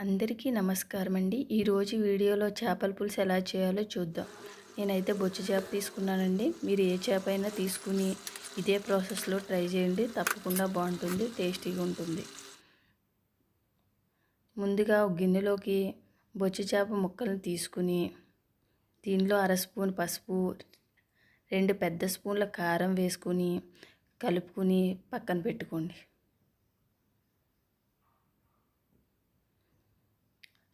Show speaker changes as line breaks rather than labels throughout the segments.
అందరికీ నమస్కారం అండి ఈరోజు వీడియోలో చేపల పులుసు ఎలా చేయాలో చూద్దాం. నేనైతే బొచ్చు చేప తీసుకున్నానండి. మీరు ఏ చేప అయినా తీసుకుని ఇదే ప్రాసెస్లో ట్రై చేయండి. తప్పకుండా బాగుంటుంది టేస్టీగా ఉంటుంది. ముందుగా ఒక గిన్నెలోకి బొచ్చు చేప ముక్కలను తీసుకుని దీనిలో అర స్పూన్ పసుపు రెండు పెద్ద స్పూన్ల కారం వేసుకుని కలుపుకుని పక్కన పెట్టుకోండి.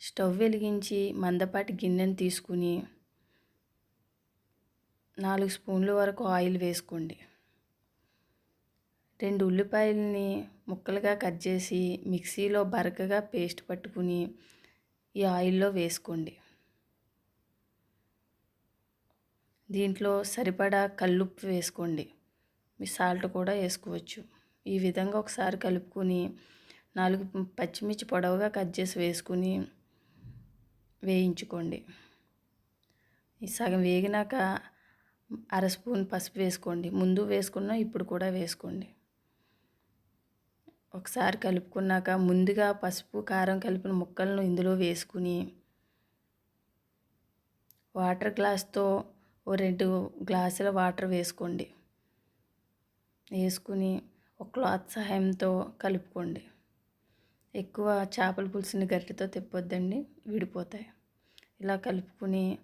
స్టవ్ వెలిగించి మందపాటి గిన్నెను తీసుకుని నాలుగు స్పూన్ల వరకు ఆయిల్ వేసుకోండి. రెండు ఉల్లిపాయలని ముక్కలుగా కట్ చేసి మిక్సీలో బరకగా పేస్ట్ పట్టుకుని ఈ ఆయిల్లో వేసుకోండి. దీంట్లో సరిపడా కల్లుప్పు వేసుకోండి. మీ సాల్ట్ కూడా వేసుకోవచ్చు. ఈ విధంగా ఒకసారి కలుపుకొని నాలుగు పచ్చిమిర్చి పొడవుగా కట్ చేసి వేసుకుని వేయించుకోండి. ఈ సగం వేగినాక అర స్పూన్ పసుపు వేసుకోండి. ముందు వేసుకున్నా ఇప్పుడు కూడా వేసుకోండి. ఒకసారి కలుపుకున్నాక ముందుగా పసుపు కారం కలిపిన ముక్కలను ఇందులో వేసుకుని వాటర్ గ్లాస్తో ఓ రెండు గ్లాసుల వాటర్ వేసుకోండి. వేసుకుని ఒక క్లాత్ సహాయంతో కలుపుకోండి. ఎక్కువ చేపల పులుసుని గరిటెతో తిప్పొద్దండి విడిపోతాయి. ఇలా కలుపుకుని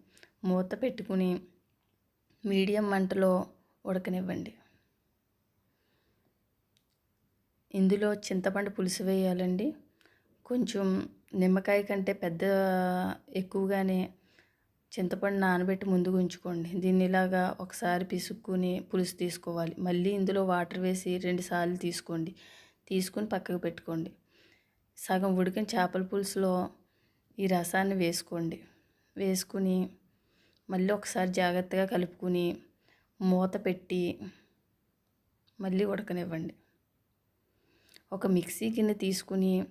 మూత పెట్టుకుని మీడియం మంటలో ఉడకనివ్వండి. ఇందులో చింతపండు పులుసు వేయాలండి. కొంచెం నిమ్మకాయ కంటే పెద్ద ఎక్కువగానే చింతపండు నానబెట్టి ముందుకు ఉంచుకోండి. దీన్ని ఇలాగా ఒకసారి పిసుక్కుని పులుసు తీసుకోవాలి. మళ్ళీ ఇందులో వాటర్ వేసి రెండుసార్లు తీసుకోండి. తీసుకుని పక్కకు పెట్టుకోండి. సగం ఉడికిన చేపల పులుసులో ఈ రసాన్ని వేసుకోండి. వేసుకుని మళ్ళీ ఒకసారి జాగ్రత్తగా కలుపుకుని మూత పెట్టి మళ్ళీ ఉడకనివ్వండి. ఒక మిక్సీ గిన్నె తీసుకుని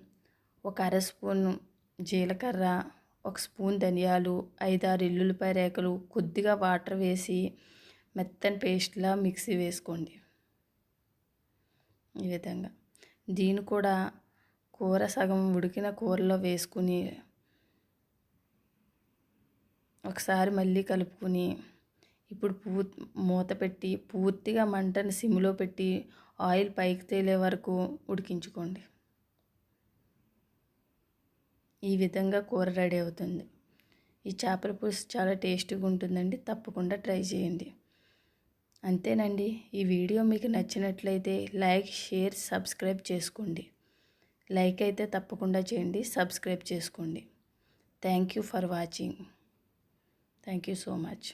ఒక అర స్పూన్ జీలకర్ర ఒక స్పూన్ ధనియాలు ఐదారు ఎల్లుల్లిపాయ రేఖలు కొద్దిగా వాటర్ వేసి మెత్తని పేస్ట్లా మిక్సీ వేసుకోండి. ఈ విధంగా. దీన్ని కూడా కూర సగం ఉడికిన కూరలో వేసుకుని ఒకసారి మళ్ళీ కలుపుకొని ఇప్పుడు పూ మూత పెట్టి పూర్తిగా మంటని సిమ్లో పెట్టి ఆయిల్ పైకి తేలే వరకు ఉడికించుకోండి. ఈ విధంగా కూర రెడీ అవుతుంది. ఈ చేపల పులుసు చాలా టేస్టీగా ఉంటుందండి. తప్పకుండా ట్రై చేయండి. అంతేనండి. ఈ వీడియో మీకు నచ్చినట్లయితే లైక్ షేర్ సబ్స్క్రైబ్ చేసుకోండి. లైక్ అయితే తప్పకుండా చేయండి సబ్స్క్రైబ్ చేసుకోండి. Thank you for watching. Thank you so much.